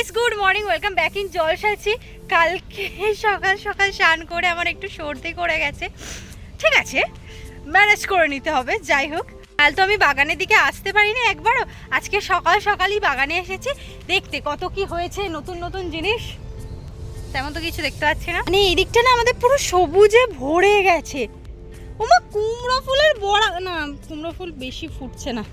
Guys good morning welcome back in জলসাছি কালকে সকাল সকাল স্নান করে আমার একটু সর্দি করে গেছে। ঠিক আছে ম্যানেজ করে নিতে হবে, যাই হোক। কাল তো আমি বাগানের দিকে আসতে পারিনি একবারও। আজকে সকাল সকালই বাগানে এসেছি। দেখতে কত কি হয়েছে, নতুন নতুন জিনিস। তেমন তো কিছু দেখতে পাচ্ছি না। মানে এই দিকটা না আমাদের পুরো সবুজে ভরে গেছে। ওমা, কুমড়ো ফুলের বড়া না, কুমড়ো ফুল বেশি ফুটছে না।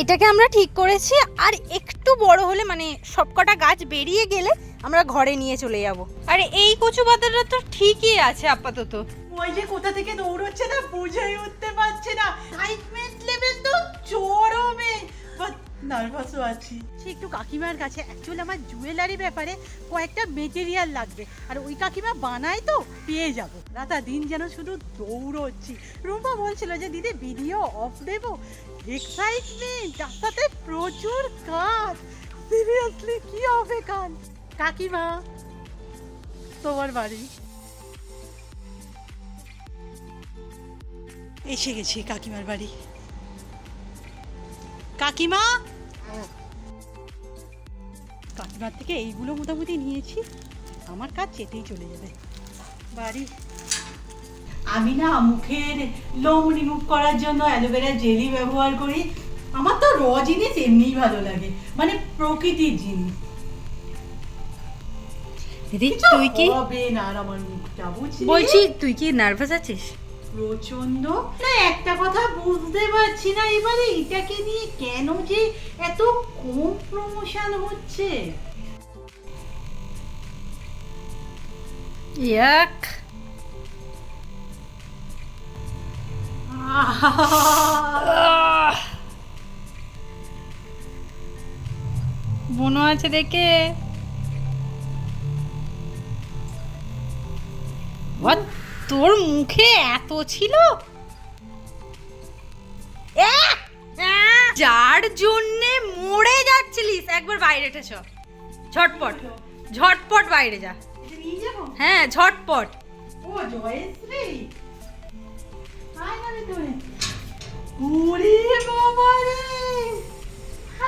এটাকে আমরা ঠিক করেছি আর একটু বড় হলে মানে সবকটা গাছ বেরিয়ে গেলে আমরা ঘরে নিয়ে চলে যাব। আর এই কচু পাতাটা তো ঠিকই আছে আপাতত। ওই যে কোথা থেকে দৌড়চ্ছে না বুঝেই উঠতে পারছে না। এক্সাইটমেন্ট লেভেল তো চরমে। নার্ভাসও আছি। সে একটু কাকিমার কাছে। অ্যাকচুয়ালি আমার জুয়েলারি ব্যাপারে কয়েকটা মেটেরিয়াল লাগবে। আর ওই কাকিমা বানায় তো পেয়ে যাব। রাতা দিন যেন শুধু দৌড়চ্ছি। রুম্পা বলছিল যে দিদি ভিডিও অফ দেবো? এক্সাইটমেন্ট সাথে প্রচুর কাজ। সিরিয়াসলি কি হবে কাজ? কাকিমা তোমার বাড়ি? এসে গেছি কাকিমার বাড়ি। কাকিমা! কাকিমার থেকে এইগুলো মোটামুটি নিয়েছি। আমার কাজ চেতেই চলে যাবে। বাড়ি। আমি না মুখের লোম রিমুভ করার জন্য অ্যালোভেরা জেলি ব্যবহার করি। আমার তো র জিনিস এমনিই ভালো লাগে মানে প্রকৃতির জিনিস। তুই কি? বলছি তুই কি নার্ভাস আছিস? প্রচণ্ড না একটা কথা বুঝতে পারছি না এবারে এটাকে নিয়ে কেন যে এত কম প্রমোশন হচ্ছে? ইয়াক। বনো আছে দেখে। What? তোর মুখে এত ছিল! যার জন্যে মরে যাচ্ছিলিস একবার বাইরে চ। ঝটপট ঝটপট বাইরে যা। হ্যাঁ ঝটপট। ও জয়শ্রী। আয় না রে তোরে। ওরে বাবা রে।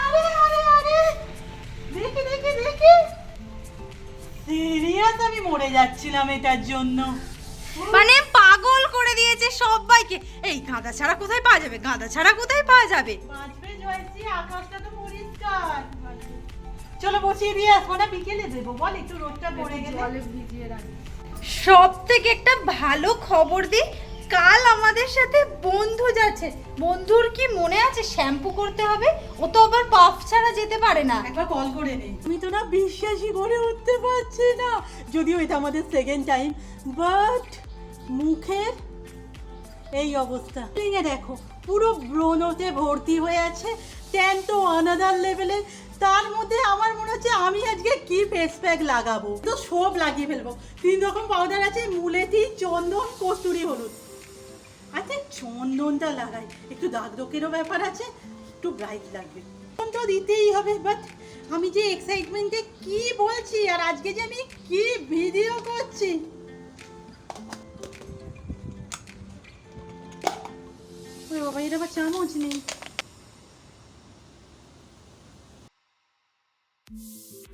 আরে আরে আরে। দেখে দেখে দেখে। সিরিয়াস আমি মরে যাচ্ছিলাম এটার জন্য। মানে পাগল করে দিয়েছে সবাইকে। এই গাঁদা ছাড়া কোথায় পাওয়া যাবে? গাঁদা ছাড়া কোথায় পাওয়া যাবে? আকাশটা তো পরিষ্কার। চলো বসিয়ে দিয়ে আসব না বিকেলে দেবো বল একটু রোদটা পড়ে গেলে। সব থেকে একটা ভালো খবর দি কাল আমাদের সাথে বন্ধু যাচ্ছে। বন্ধুর কি মনে আছে? শ্যাম্পু করতে হবে ও তো আবার পাফ ছাড়া যেতে পারে না। একবার কল করে নেই আমি তো না বিশ্বাসই করে উঠতে পারছি না। যদিও এটা আমাদের সেকেন্ড টাইম বাট মুখের এই অবস্থা। ভেঙে দেখো, পুরো ব্রণতে ভর্তি হয়ে আছে ট্যান তো আনাদার লেভেলের তার মধ্যে আমার মনে হচ্ছে আমি আজকে কি ফেস প্যাক লাগাবো? তো সব লাগিয়ে ফেলব। তিন রকম পাউডার আছে মুলেতি চন্দন, কস্তুরি হলুদ। আচ্ছা চন্দনটা লাগাই। একটু দাগ দোকেরও ব্যাপার আছে, একটু ব্রাইট লাগবে। তো দিতেই হবে বাট আমি যে এক্সাইটমেন্টে কি বলছি আর আজকে যে আমি কি ভিডিও করছি? এটা আবার চামচ নেই।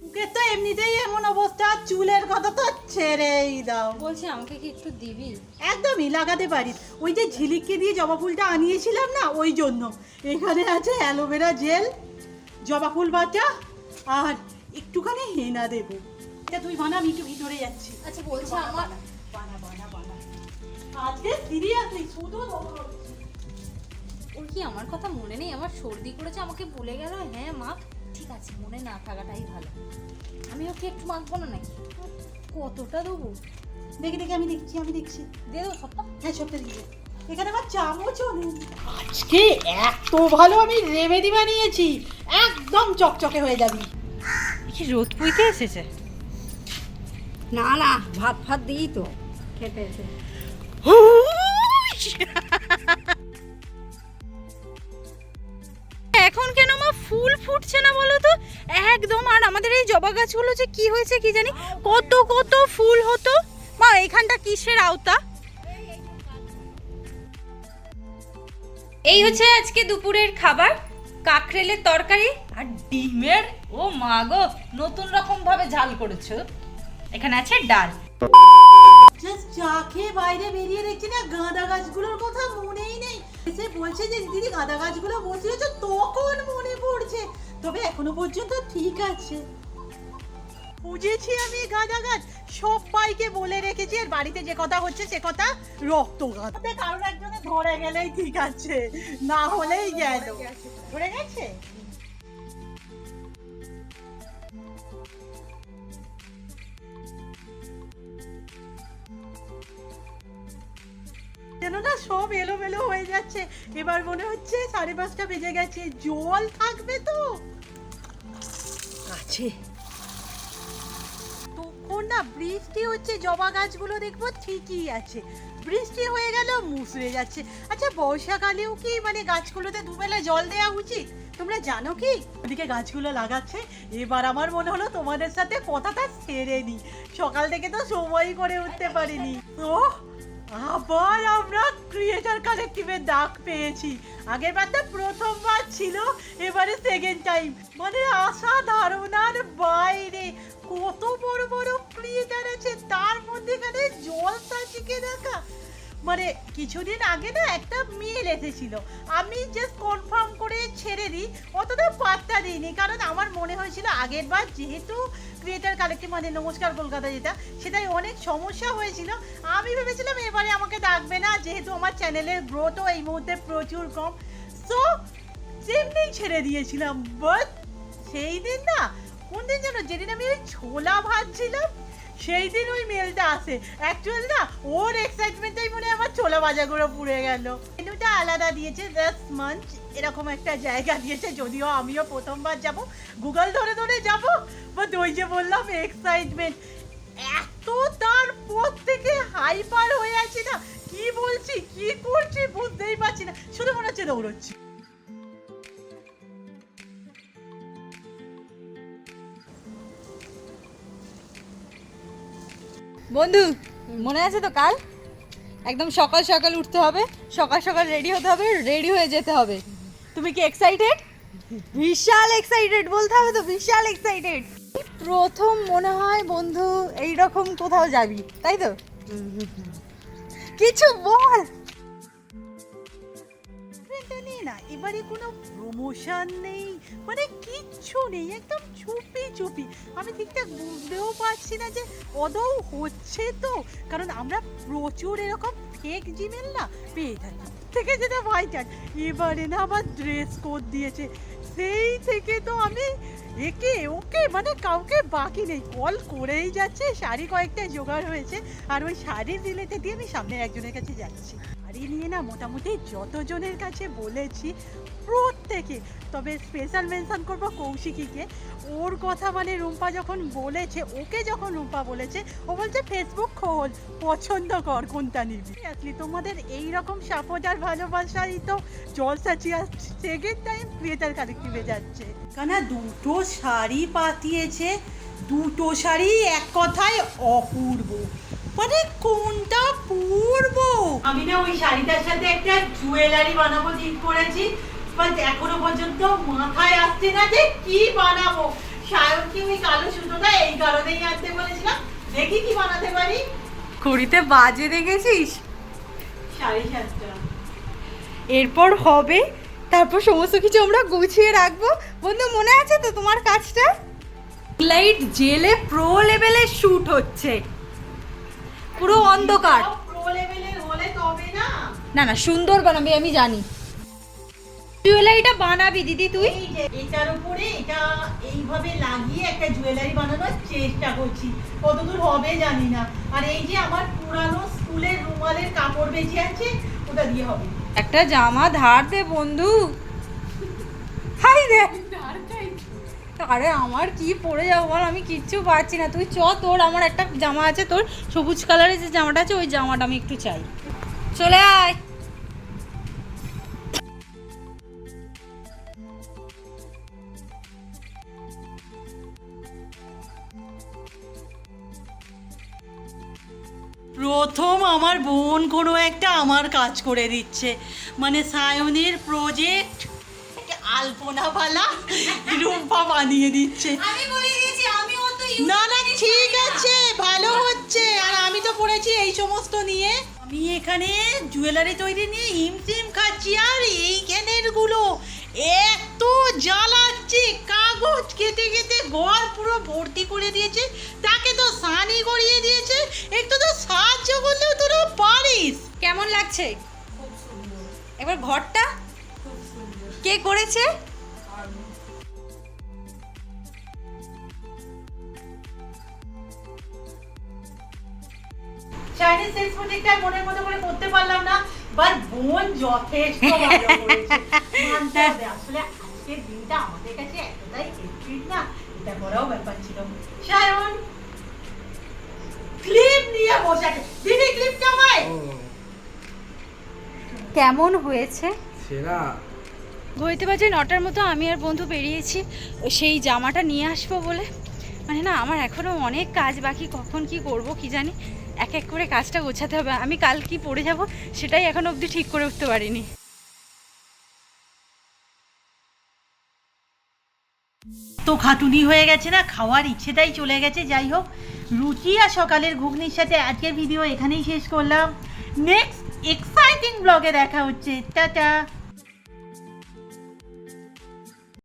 মুখের তো এমনিতেই এমন অবস্থা চুলের কথা তো ছেড়েই দাও। বলছি আমাকে কি একটু দিবি? একদমই লাগাতে পারিস ওই যে ঝিলিককে দিয়ে জবা ফুলটা আনিয়েছিলাম না ওই জন্য। এখানে আছে অ্যালোভেরা জেল জবা ফুল বাটা আর একটুখানি হেনা দেবো। এটা তুই বানাবি একটু ভিতরে যাচ্ছি। আচ্ছা বলছি বানা, আমার বানা, বানা, বানা, বানা। আজকে সিরিয়াসলি শুধু। ওর কি আমার কথা মনে নেই? আমার সর্দি করেছে আমাকে বলে গেল হ্যাঁ মা ঠিক আছে মনে না থাকাটাই ভালো। আমি ওকে একটু মাখবো না নাকি? কতটা দেবো? দেখে দেখে আমি দেখছি আমি দেখছি। দিয়ে দেবো সবটা? হ্যাঁ সবটা দিয়ে দে। এখানে আমার চামচও নেই। আজকে এত ভালো আমি রেমেডি বানিয়েছি একদম চকচকে হয়ে যাবি। কি রোদ পুইতে এসেছে? না না ভাত ফাত দিই তো খেতে এসে। এখন কেন মা ফুল ফুটছে না বলো তো? একদম, আর আমাদের এই জবা গাছগুলো যে কি হয়েছে কি জানি? কত কত ফুল হতো। মা এখানটা কিসের আওতা? এই হচ্ছে আজকে দুপুরের খাবার, কাকরেলের তরকারি আর ডিমের, ও মা গো, নতুন রকম ভাবে ঝাল করেছ। এখানে আছে ডাল। জাস্ট চা বাইরে বেরিয়ে দেখছি না গাঁদা গাছগুলোর কথা মনেই নেই। এসে বলছে যে, দিদি গাঁদা গাছগুলো বসিয়েছো তখন মনে পড়ছে। তবে এখনও পর্যন্ত ঠিক আছে। বুঝেছি আমি গাঁদা গাছ সবাইকে বলে রেখেছি, আর বাড়িতে যে কথা হচ্ছে, সে কথা রক্ত গাঁদাতে কারোর একজনে ধরে গেলেই ঠিক আছে, না হলেই গেল। ধরে গেছে? সব এলোমেলো হয়ে যাচ্ছে। এবার মনে হচ্ছে সাড়ে পাঁচটা বেজে গেছে। জল থাকবে তো? আছে। তখন না বৃষ্টি হচ্ছে, জবা গাছগুলো দেখব ঠিকই আছে। বৃষ্টি হয়ে গেল মুসড়ে যাচ্ছে। আচ্ছা বর্ষাকালেও কি মানে গাছগুলোতে দুবেলা জল দেওয়া উচিত? তোমরা জানো কি? ওদিকে গাছগুলো লাগাচ্ছে। এবার আমার মনে হলো তোমাদের সাথে কথাটা সেরে নি সকাল থেকে তো সময়ই করে উঠতে পারিনি। তো আবার আমরা ক্রিয়েটার কালেক্টিভের ডাক পেয়েছি। আগের তো প্রথমবার ছিল, এবারে সেকেন্ড টাইম মানে আশা ধারণার বাইরে, কত বড় বড় ক্রিয়েটার আছে, তার মধ্যে এখানে জলসা শিখে দেখা মানে কিছুদিন আগে না একটা মেল এসেছিল। আমি জাস্ট কনফার্ম করে ছেড়ে দিই, অতটা পাত্তা দিইনি, কারণ আমার মনে হয়েছিল আগের বার যেহেতু ক্রিয়েটার কালেক্টিভ মানে নমস্কার কলকাতা যেটা, সেটাই অনেক সমস্যা হয়েছিল। আমি ভেবেছিলাম এবারে আমাকে ডাকবে না, যেহেতু আমার চ্যানেলের গ্রোথও এই মুহূর্তে প্রচুর কম। সো সেমনি ছেড়ে দিয়েছিলাম বাট সেই দিন না কোন দিন যেন, যেদিন আমি ওই ছোলা ভাজছিলাম সেই দিন ওই মেলটা আসে। অ্যাকচুয়ালি না ওর এক্সাইটমেন্টটাই মনে আমার ছোলা ভাজাগুলো পুড়ে গেল। মেনুটা আলাদা দিয়েছে জাস্ট মাঞ্চ এরকম একটা জায়গা দিয়েছে, যদিও আমিও প্রথমবার যাব। গুগল ধরে ধরে যাব বাট ওই যে বললাম এক্সাইটমেন্ট এত তার পর থেকে হাইপার হয়ে আছি না, কি বলছি, কি করছি বুঝতেই পারছি না, শুধু মনে হচ্ছে দৌড়চ্ছি। বন্ধু, মনে আছে তো কাল? একদম সকাল সকাল উঠতে হবে, সকাল সকাল রেডি হতে হবে রেডি হয়ে যেতে হবে। তুমি কি এক্সাইটেড বিশাল এক্সাইটেড বলতে হবে তো, বিশাল এক্সাইটেড প্রথম মনে হয় বন্ধু, এইরকম কোথাও যাবি, তাই তো? কিছু বল! না, এবারে কোনো প্রমোশন নেই মানে কিচ্ছু নেই, একদম চুপি চুপি। আমি ঠিকঠাক বুঝতেও পারছি না যে অদৌ হচ্ছে তো, কারণ আমরা প্রচুর এরকম ফেক জিমেল না পেয়ে থাকি। থেকে যেটা ভাই চান, এবারে না আবার ড্রেস কোড দিয়েছে। সেই থেকে তো আমি একে ওকে মানে কাউকে বাকি নেই কল করেই যাচ্ছে, শাড়ি কয়েকটা জোগাড় হয়েছে, আর ওই শাড়ির রিলেটে দিয়ে আমি সামনের একজনের কাছে যাচ্ছি। শাড়ি নিয়ে না মোটামুটি যতজনের কাছে বলেছি প্রত্যেকে, তবে স্পেশাল মেনশন করব কৌশিকীকে। ওর কথা মানে রুম্পা যখন বলেছে, ওকে যখন রুম্পা বলেছে, ও বলছে ফেসবুক খোল, পছন্দ কর কোনটা নিবি? আসলে তোমাদের এই রকম সাপোর্ট আর ভালোবাসাই তো জলসাচি আর সেকেন্ড টাইম ক্রিয়েটার কালেক্টিভে যাচ্ছে। কানা দুটো শাড়ি পাঠিয়েছে দুটো শাড়ি এক কথায় অপূর্ব। মানে কোনটা পূর্ব আমি না ওই শাড়িটার সাথে একটা জুয়েলারি বানাবো ঠিক করেছি। বাট এখনও পর্যন্ত মাথায় আসছে না যে কি বানাবো। সায়নকে ওই কালো সুতোটা এই কারণেই আনতে বলেছিলাম। দেখি কি বানাতে পারি। ঘড়িতে বাজে দেখেছিস? সাড়ে সাতটা। এরপর হবে তারপর সমস্ত কিছু আমরা গুছিয়ে রাখব। বন্ধু মনে আছে তো তোমার কাজটা? লাইট জেলে প্রো লেভেলে শুট হচ্ছে। পুরো অন্ধকার। প্রো তবে না? না সুন্দর বানাবি আমি জানি। জুয়েলারিটা বানাবি দিদি তুই? এটার উপরে এটা এইভাবে লাগিয়ে একটা জুয়েলারি বানানোর চেষ্টা করছি। কতদূর হবে জানি না। আর এই যে আমার পুরানো স্কুলের রুমালের কাপড় বেঁচে আছে ওটা দিয়ে হবে। একটা জামা ধার দে বন্ধু। হাই দে আরে আমার কি পরে যাব বল আমি কিচ্ছু পারছি না। তুই চ তোর আমার একটা জামা আছে তোর সবুজ কালারের যে জামাটা আছে ওই জামাটা আমি একটু চাই। চলে আয়। প্রথম আমার বোন কোনো একটা আমার কাজ করে দিচ্ছে। মানে সায়নের প্রজেক্ট আলপনাওয়ালা রুম্পা বানিয়ে দিচ্ছে। আমি বলে দিয়েছি আমি অত না না ঠিক আমি এখানে জুয়েলারি তৈরি নিয়ে হিমটিম খাচ্ছি আর এইখানেরগুলো এত জ্বালাচ্ছে কাগজ কেটে কেটে ঘর পুরো ভর্তি করে দিয়েছে তাকে তো সানি করিয়ে দিয়েছে একটু তো সাহায্য করলেও তোরা পারিস। কেমন লাগছে? এবার ঘরটা? কে করেছে? চাইনিজ সেক্স প্রজেক্টটা মনের মতো করে করতে পারলাম না বাট বোন যথেষ্ট ভালো করেছে। মানতে হবে আসলে আজকের দিনটা আমাদের কাছে এতটাই না এটা করাও ব্যাপার ছিল। সায়ন ক্লিপ নিয়ে বসে আছে। দিদি কেমন হয়েছে? সেরা। ঘড়িতে বাজে নটার মতো আমি আর বন্ধু বেরিয়েছি সেই জামাটা নিয়ে আসব বলে। মানে না আমার এখনও অনেক কাজ বাকি কখন কি করব কি জানি। এক এক করে কাজটা গোছাতে হবে। আমি কাল কি পড়ে যাব সেটাই এখন অবধি ঠিক করে উঠতে পারিনি। তো খাটুনি হয়ে গেছে না, খাওয়ার ইচ্ছেটাই চলে গেছে, যাই হোক। রুচি আর সকালের ঘুগনির সাথে আজকের ভিডিও এখানেই শেষ করলাম। নেক্সট এক্সাইটিং ব্লগে দেখা হচ্ছে। টাটা!